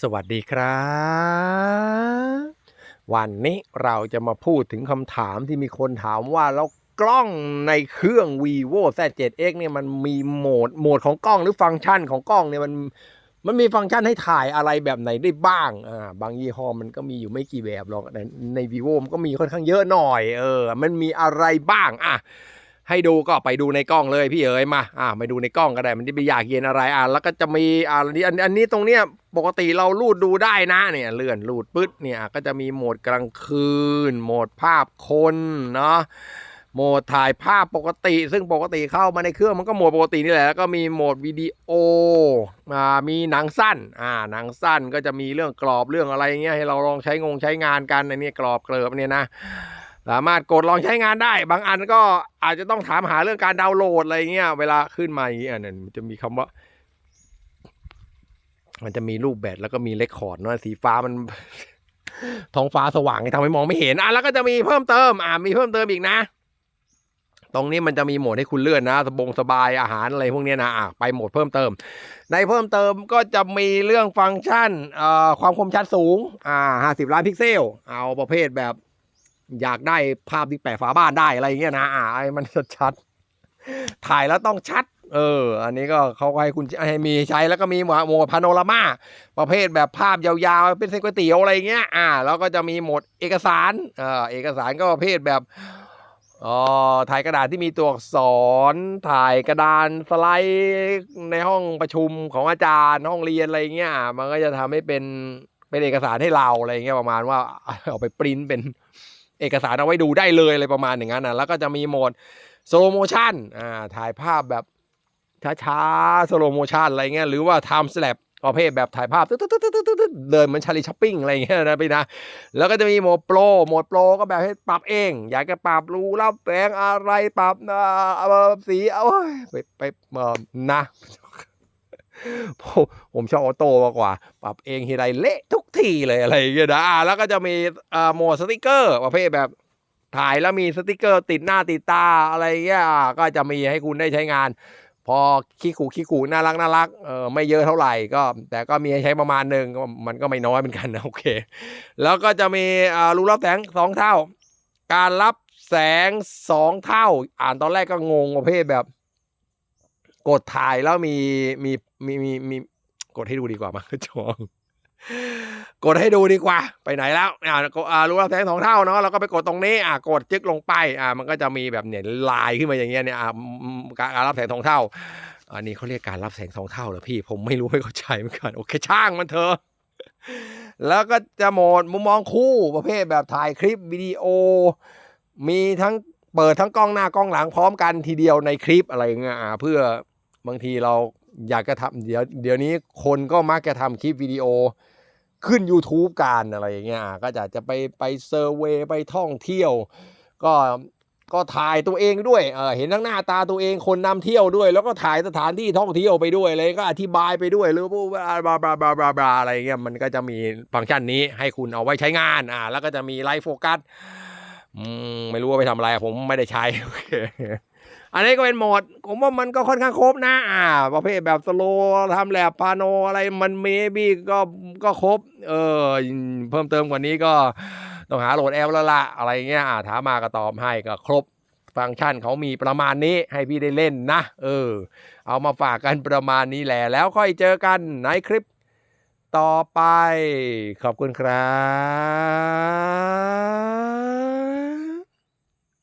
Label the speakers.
Speaker 1: สวัสดีครับ วันนี้เราจะมาพูดถึงคำถามที่มีคนถามว่าแล้วกล้องในเครื่อง vivo Z7X เนี่ยมันมีโหมดโหมดของกล้องหรือฟังก์ชันของกล้องเนี่ยมันมันมีฟังก์ชันให้ถ่ายอะไรแบบไหนได้บ้าง อ่า บางยี่ห้อมันก็มีอยู่ไม่กี่แบบหรอกในใน vivo มันก็มีค่อนข้างเยอะหน่อย เออ มันมีอะไรบ้าง อะ ให้ดูก็ไปดูในกล้องเลยพี่เอ๋ยมาอ่าไปดูในกล้องก็ได้มันจะไปอยากเย็นอะไรอ่าแล้วก็จะมีอ่าอันนี้อันนนี้ตรงเนี้ยปกติเราลูดดูได้นะเนี่ยเลื่อนลูดปึ๊ดเนี่ยก็จะมีโหมดกลางคืน โหมดภาพคนเนาะโหมดถ่ายภาพปกติ ซึ่งปกติเข้ามาในเครื่องมันก็โหมดปกตินี่แหละแล้วก็มีโหมดวิดีโออ่ามีหนังสั้นอ่าหนังสั้นก็จะมีเรื่องกรอบเรื่องอะไรเงี้ยให้เราลองใช้งงใช้งานกันในนี้กรอบเกลิบเนี่ยนะ สามารถกดลองใช้งานได้ บางอันก็อาจจะต้องถามหาเรื่องการดาวน์โหลดอะไรเงี้ยเวลาขึ้นมาอย่างเงี้ยเนี่ยมันจะมีคำว่า มันจะมีรูปแบตแล้วก็มีเลคคอร์ดเนาะสีฟ้ามัน ท้องฟ้าสว่างทำให้มองไม่เห็นอะแล้วก็จะมีเพิ่มเติม อะมีเพิ่มเติมอีกนะ ตรงนี้มันจะมีโหมดให้คุณเลื่อนนะสบงสบายอาหารอะไรพวกเนี้ยนะอะไปโหมดเพิ่มเติม ในเพิ่มเติมก็จะมีเรื่องฟังก์ชันเอ่อความคมชัดสูง อ่าห้าสิบล้านพิกเซล เอาประเภทแบบ อยากได้ภาพที่แปะฝาบ้านได้อะไรอย่างเงี้ยนะอ่าไอ้มันชัดๆถ่ายแล้วต้องชัด เออ อันนี้ก็เขาให้คุณให้มีใช้แล้วก็มีโหมดพาโนรามา ประเภทแบบภาพยาวๆ เป็นเส้นก๋วยเตี๋ยวอะไรเงี้ยอ่าแล้วก็จะมีโหมดเอกสารเอ่อเอกสารก็ประเภทแบบอ๋อถ่ายกระดาษที่มีตัวอักษร ถ่ายกระดานสไลด์ในห้องประชุมของอาจารย์ห้องเรียนอะไรเงี้ยมันก็จะทำให้เป็นเป็นเอกสารให้เราอะไรเงี้ยประมาณว่าเอาไปปริ้นเป็น เอกสารเอาไว้ดูได้เลยอะไรประมาณอย่างนั้นนะแล้วก็จะมีโหมดสโลโมชันอ่าถ่ายภาพแบบช้าๆสโลโมชันอะไรเงี้ยหรือว่าไทม์สแลปประเภทแบบถ่ายภาพเดินเหมือนชาลีช้อปปิ้งอะไรเงี้ยนะพี่นะ แล้วก็จะมีโหมดโปรโหมดโปรก็แบบให้ปรับเอง อยากจะปรับรูรับแสงอะไรปรับอ่าสีเอาไปไปเอ่อนะ ผมผมชอบออโต้มากกว่า ปรับเองทีไรเละทุกทีเลยอะไรอย่างเงี้ยนะอ่าแล้วก็จะมีอ่าโหมดสติกเกอร์ประเภทแบบถ่ายแล้วมีสติกเกอร์ติดหน้าติดตาอะไรเงี้ยก็จะมีให้คุณได้ใช้งาน พอขี้ขู่ขี้ขู่น่ารักน่ารักเออไม่เยอะเท่าไหร่ก็ แต่ก็มีให้ใช้ประมาณหนึ่งมันก็ไม่น้อยเหมือนกันนะโอเค แล้วก็จะมีอ่ารูรับแสงสองเท่า การรับแสงสองเท่า อ่านตอนแรกก็งงประเภทแบบ กดถ่ายแล้วมีมีมีมีมีกดให้ดูดีกว่ามั้งจองกดให้ดูดีกว่า ไปไหนแล้วอ่ารู้รับแสงสองเท่าเนาะเราก็ไปกดตรงนี้อ่ากดจึ๊กลงไปอ่ามันก็จะมีแบบเนี่ยลายขึ้นมาอย่างเงี้ยเนี่ยอ่าการรับแสงสองเท่า อันนี้เขาเรียกการรับแสงสองเท่าเหรอพี่ ผมไม่รู้ไม่เข้าใจเหมือนกันโอเคช่างมันเถอะแล้วก็จะโหมดมุมมองคู่ประเภทแบบถ่ายคลิปวิดีโอ มีทั้งเปิดทั้งกล้องหน้ากล้องหลังพร้อมกันทีเดียวในคลิปอะไรเงี้ยอ่าเพื่อ บางทีเราอยากจะทำเดี๋ยวเดี๋ยวนี้คนก็มักจะทำคลิปวิดีโอขึ้น YouTube กันอะไรอย่างเงี้ยก็จะจะไปไปเซอร์เวยไปท่องเที่ยว ก็ก็ถ่ายตัวเองด้วยเออเห็นทั้งหน้าตาตัวเองคนนำเที่ยวด้วย แล้วก็ถ่ายสถานที่ท่องเที่ยวไปด้วยเลยก็อธิบายไปด้วยหรือว่าบลาบลาบลาบลาบลาอะไรเงี้ยมันก็จะมีฟังก์ชันนี้ให้คุณเอาไว้ใช้งานอ่าแล้วก็จะมีไลฟ์โฟกัสอืมไม่รู้ว่าไปทำอะไรผมไม่ได้ใช้โอเค อันนี้ก็เป็นโหมด ผมว่ามันก็ค่อนข้างครบนะอ่า ประเภทแบบสโลทำแลบพาโนอะไรมันเมบี้ก็ก็ครบ เออ เพิ่มเติมกว่านี้ก็ต้องหาโหลดแอปแล้วละอะไรเงี้ยอ่าถามมาก็ตอบให้ก็ครบฟังก์ชันเขามีประมาณนี้ให้พี่ได้เล่นนะ เออ เอามาฝากกันประมาณนี้แหละแล้วค่อยเจอกันในคลิปต่อไป ขอบคุณครับ